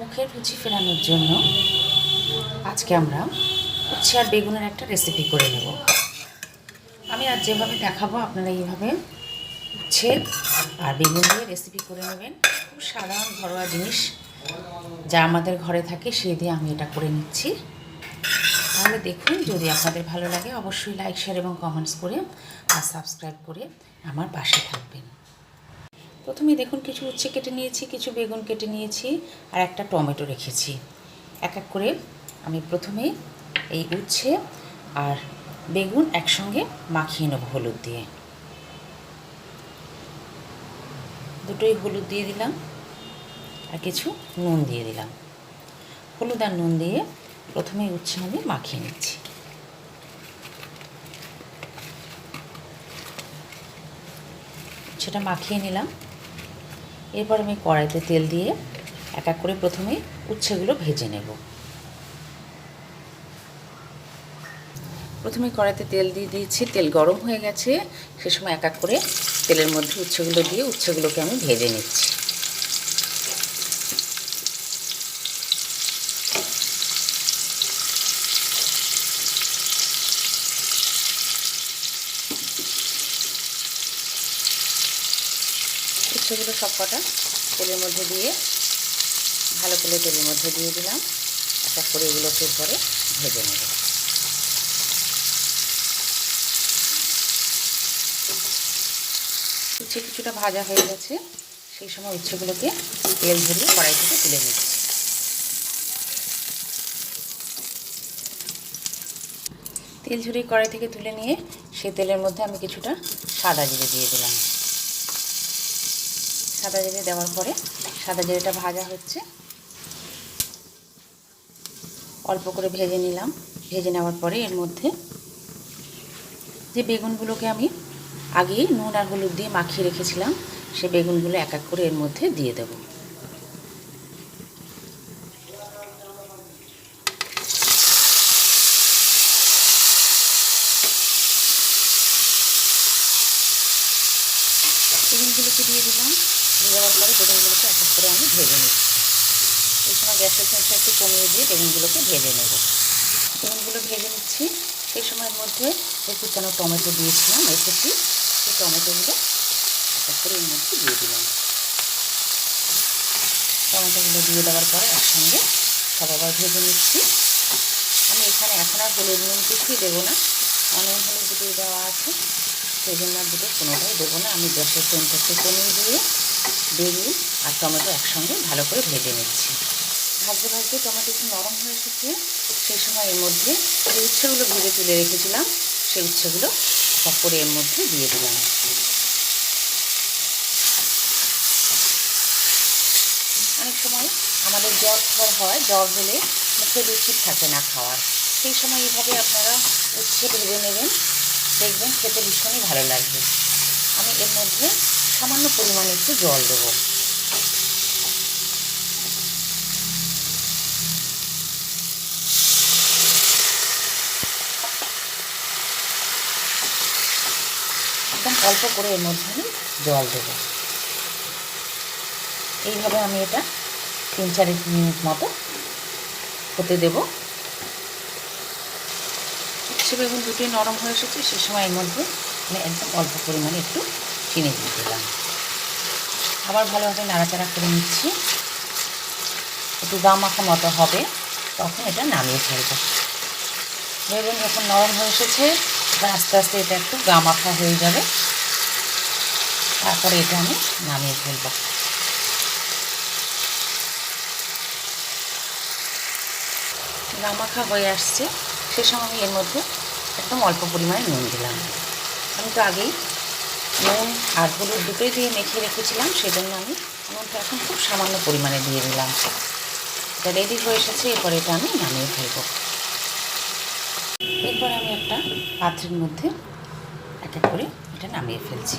মুখের রুচি ফেরানোর জন্য আজকে আমরা উচ্ছে আর বেগুনের একটা রেসিপি করে নেব। আমি আজ যেভাবে দেখাবো, আপনারা এইভাবে উচ্ছে আর বেগুন দিয়ে রেসিপি করে নেবেন। খুব সাধারণ ঘরোয়া জিনিস যা আমাদের ঘরে থাকে সেই দিয়ে আমি এটা করে নিচ্ছি। তাহলে দেখুন, যদি আপনাদের ভালো লাগে, অবশ্যই লাইক শেয়ার এবং কমেন্টস করে আর সাবস্ক্রাইব করে আমার পাশে থাকবেন। প্রথমে দেখুন কিছু উচ্ছে কেটে নিয়েছি, কিছু বেগুন কেটে নিয়েছি আর একটা টমেটো রেখেছি। এক এক করে আমি প্রথমে এই উচ্ছে আর বেগুন একসঙ্গে মাখিয়ে নেব হলুদ দিয়ে। দুটোই হলুদ দিয়ে দিলাম আর কিছু নুন দিয়ে দিলাম। হলুদ আর নুন দিয়ে প্রথমে উচ্ছে আমি মাখিয়ে নিচ্ছি। সেটা মাখিয়ে নিলাম। এরপর আমি কড়াইতে তেল দিয়ে এক এক করে প্রথমে উচ্ছেগুলো ভেজে নেব। প্রথমে কড়াইতে তেল দিয়ে দিয়েছি, তেল গরম হয়ে গেছে। সে সময় এক এক করে তেলের মধ্যে উচ্ছেগুলো দিয়ে উচ্ছেগুলোকে আমি ভেজে নিচ্ছি। উচ্ছেগুলো সব কটা তেলের মধ্যে দিয়ে, ভালো করে তেলের মধ্যে দিয়ে দিলাম। এক এক করে এগুলোকে পরে ভেজে নেব। উচ্ছে কিছুটা ভাজা হয়ে গেছে, সেই সময় উচ্ছেগুলোকে তেল ঝরিয়ে কড়াই থেকে তুলে নিচ্ছি। তেল ঝরিয়ে কড়াই থেকে তুলে নিয়ে সেই তেলের মধ্যে আমি কিছুটা সাদা জিরে দিয়ে দিলাম। সাদা জিরে দেওয়ার পরে সাদা জিরেটা ভাজা হচ্ছে। অল্প করে ভেজে নিলাম। ভেজে নেওয়ার পরে এর মধ্যে যে বেগুনগুলোকে আমি আগেই নুন আর হলুদ দিয়ে মাখিয়ে রেখেছিলাম, সে বেগুনগুলো এক এক করে এর মধ্যে দিয়ে দেব। বেগুনগুলোকে দিয়ে দিলাম। দিয়ে দেওয়ার পরে বেগুনগুলোকে এক এক করে আমি ভেজে নিচ্ছি। এই সময় গ্যাসের ফ্লেমটা একটু কমিয়ে দিয়ে বেগুনগুলোকে ভেজে নেব। বেগুনগুলো ভেজে নিচ্ছি। সেই সময়ের মধ্যে যে কুচানো টমেটো দিয়েছিলাম রেখেছি সেই টমেটোগুলো এক এক করে এর মধ্যে দিয়ে দিলাম। টমেটোগুলো দিয়ে দেওয়ার পরে একসঙ্গে সব আবার ভেজে নিচ্ছি। আমি এখানে এখন আর হলুদ নুন কিছুই দেবো না। অনেক হলুদ দুটোই দেওয়া আছে। সেই জন্য আর দুটো কোনোটাই দেবো না। আমি গ্যাসের ফ্লেমটা একটু কমিয়ে দিয়ে বেগুন আর টমেটো একসঙ্গে ভালো করে ভেজে নিচ্ছি। ভাজতে ভাজতে টমেটো একটু নরম হয়ে এসেছে, সেই সময় এর মধ্যে যে উচ্ছেগুলো ভেজে তুলে রেখেছিলাম, সেই উচ্ছেগুলো সব করে এর মধ্যে দিয়ে দিলাম। অনেক সময় আমাদের জ্বর ঠর হয়, জ্বর হলে মুখে রুচি থাকে না খাওয়ার। সেই সময় এইভাবে আপনারা উচ্ছে ভেজে নেবেন, দেখবেন খেতে ভীষণই ভালো লাগবে। আমি এর মধ্যে সামান্য পরিমাণে একটু জল দেবো। একদম অল্প করে এর মধ্যে আমি জল দেবো। এইভাবে আমি এটা তিন চার মিনিট মতো হতে দেবো। উচ্ছে বেগুন দুটোই নরম হয়ে এসেছে, সে সময় এর মধ্যে একদম অল্প পরিমাণে একটু চিনি দিয়ে দিলাম। আবার ভালোভাবে নাড়াচাড়া করে নিচ্ছি। একটু গা মাখা মতো হবে, তখন এটা নামিয়ে ফেলব। বেগুন যখন নরম হয়ে এসেছে আস্তে আস্তে এটা একটু গা মাখা হয়ে যাবে। তারপরে এটা আমি নামিয়ে ফেলব। গা মাখা হয়ে আসছে, সে সময় আমি এর মধ্যে একদম অল্প পরিমাণে নুন দিলাম। আমি তো আগেই নুন আর হলুদ দুটোই দিয়ে মেখে রেখেছিলাম সেই জন্য আমি নুনটা এখন খুব সামান্য পরিমাণে দিয়ে দিলাম। এটা রেডি হয়ে এসেছে, এরপরে এটা আমি নামিয়ে ফেলব। এরপর আমি একটা পাত্রের মধ্যে এক এক করে এটা নামিয়ে ফেলছি।